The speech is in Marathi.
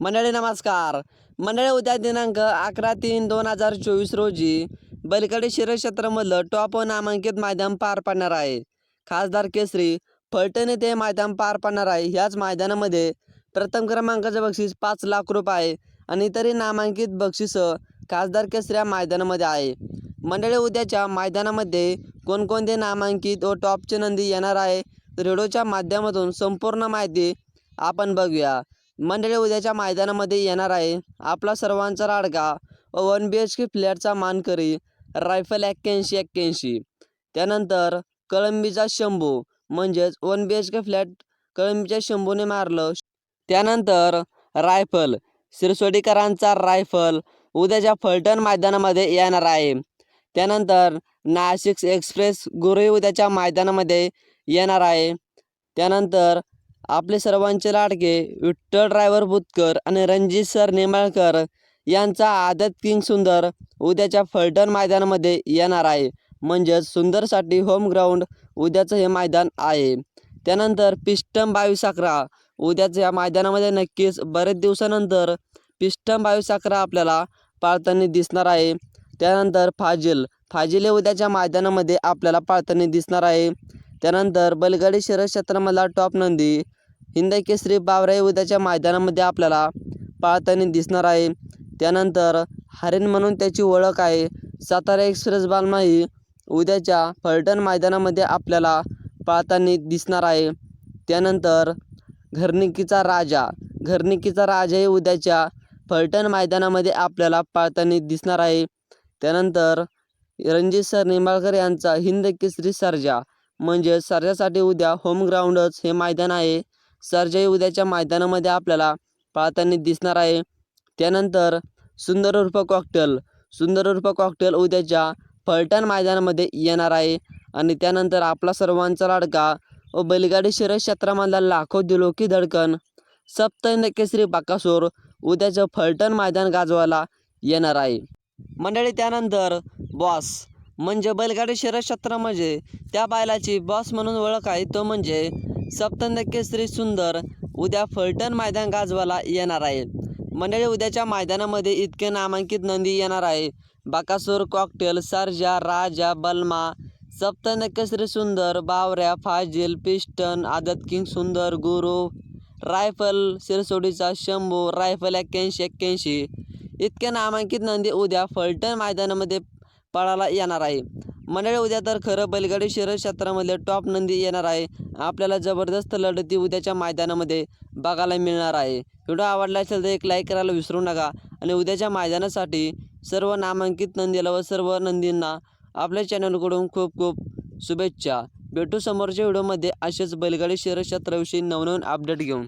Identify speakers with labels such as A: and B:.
A: मंडळी नमस्कार. मंडळी उद्या दिनांक अकरा तीन दोन हजार चोवीस रोजी बलकडे शिरक्षेत्रामधलं टॉप नामांकित मैदान पार पडणार आहे. खासदार केसरी फलटण येथे मैदान पार पडणार आहे. ह्याच मैदानामध्ये प्रथम क्रमांकाचं बक्षीस पाच लाख रुपये आहे आणि इतरही नामांकित बक्षिसं खासदार केसरी या मैदानामध्ये आहे. मंडळी उद्याच्या मैदानामध्ये कोणकोणते नामांकित व टॉपचे नंदी येणार आहे रेडिओच्या माध्यमातून संपूर्ण माहिती आपण बघूया. मंडळी उद्याच्या मैदानामध्ये येणार आहे आपला सर्वांचा राडगा. व वन बी एच के फ्लॅटचा मानकरी रायफल एक्क्याऐंशी एक्क्याऐंशी. त्यानंतर कळंबीचा शंभू म्हणजेच one B H K flat कळंबीच्या शंभूने मारलं. त्यानंतर रायफल सिरसोडीकरांचा रायफल उद्याच्या फलटण मैदानामध्ये येणार आहे. त्यानंतर नाशिक एक्सप्रेस गुरुही उद्याच्या मैदानामध्ये येणार आहे. त्यानंतर आपले सर्वांचे लाडके विठ्ठल ड्रायव्हर बुतकर आणि रणजित सर नेमाळकर यांचा आदत किंग सुंदर उद्याच्या फलटण मैदानामध्ये येणार आहे. म्हणजेच सुंदरसाठी होम ग्राउंड उद्याचं हे मैदान आहे. त्यानंतर पिस्टम बावीस अकरा उद्याचं या मैदानामध्ये नक्कीच बरेच दिवसानंतर पिस्टम बावीस अकरा आपल्याला पाळताना दिसणार आहे. त्यानंतर फाजिल फाजिल हे उद्याच्या मैदानामध्ये आपल्याला पाळताना दिसणार आहे. त्यानंतर बलगाडी शर्यत क्षेत्रामधला टॉप नंदी हिंदा केसरी बावराई उद्याच्या मैदानामध्ये आपल्याला पाळताना दिसणार आहे. त्यानंतर हरिण म्हणून त्याची ओळख आहे. सातारा एक्सप्रेस बालमाही उद्याच्या फलटण मैदानामध्ये आपल्याला पाळताना दिसणार आहे. त्यानंतर घरनिकीचा राजा घरनिकीचा राजा हे उद्याच्या फलटण मैदानामध्ये आपल्याला पाळताना दिसणार आहे. त्यानंतर रणजित सर निंबाळकर यांचा हिंद केसरी सर्जा म्हणजे सर्जासाठी उद्या होम ग्राउंडच हे मैदान आहे. सर्जा उद्याच्या मैदानामध्ये आपल्याला पाळताना दिसणार आहे. त्यानंतर सुंदर उर्फ कॉकटेल सुंदर उर्फ कॉकटेल उद्याच्या फलटण मैदानामध्ये येणार आहे. आणि त्यानंतर आपला सर्वांचा लाडका व बैलगाडी शर्यत क्षेत्रामधला लाखो दिलोकी धडकन सप्तहिंद केसरी बाकासूर उद्याचं फलटण मैदान गाजवायला येणार आहे. मंडळी त्यानंतर बॉस म्हणजे बैलगाडी शर्यत क्षेत्र म्हणजे त्या बायलाची बॉस म्हणून ओळख आहे. तो म्हणजे सप्तहिंद सुंदर उद्या फलटण मैदान गाजवायला येणार आहे. मंडळी उद्याच्या मैदानामध्ये इतके नामांकित नंदी येणार आहे. बाकासूर कॉकटेल सरजा राजा बलमा सप्तहिंद सुंदर बावऱ्या फाजिल पिस्टन आदत किंग सुंदर गुरु रायफल सिरसोडीचा शंभू रायफल एक्क्याऐंशी एक्क्याऐंशी. इतके नामांकित नंदी उद्या फलटण मैदानामध्ये पळायला येणार आहे. मंडळी उद्या तर खरं बैलगाडी शहर क्षेत्रामध्ये टॉप नंदी येणार आहे. आपल्याला जबरदस्त लढती उद्याच्या मैदानामध्ये बघायला मिळणार आहे. व्हिडिओ आवडला असेल तर एक लाईक करायला विसरू नका. आणि उद्याच्या मैदानासाठी सर्व नामांकित नंदीला व सर्व नंदींना आपल्या चॅनलकडून खूप खूप शुभेच्छा. भेटू समोरच्या व्हिडिओमध्ये असेच बैलगाडी शहर क्षेत्राविषयी नवनवीन अपडेट घेऊन.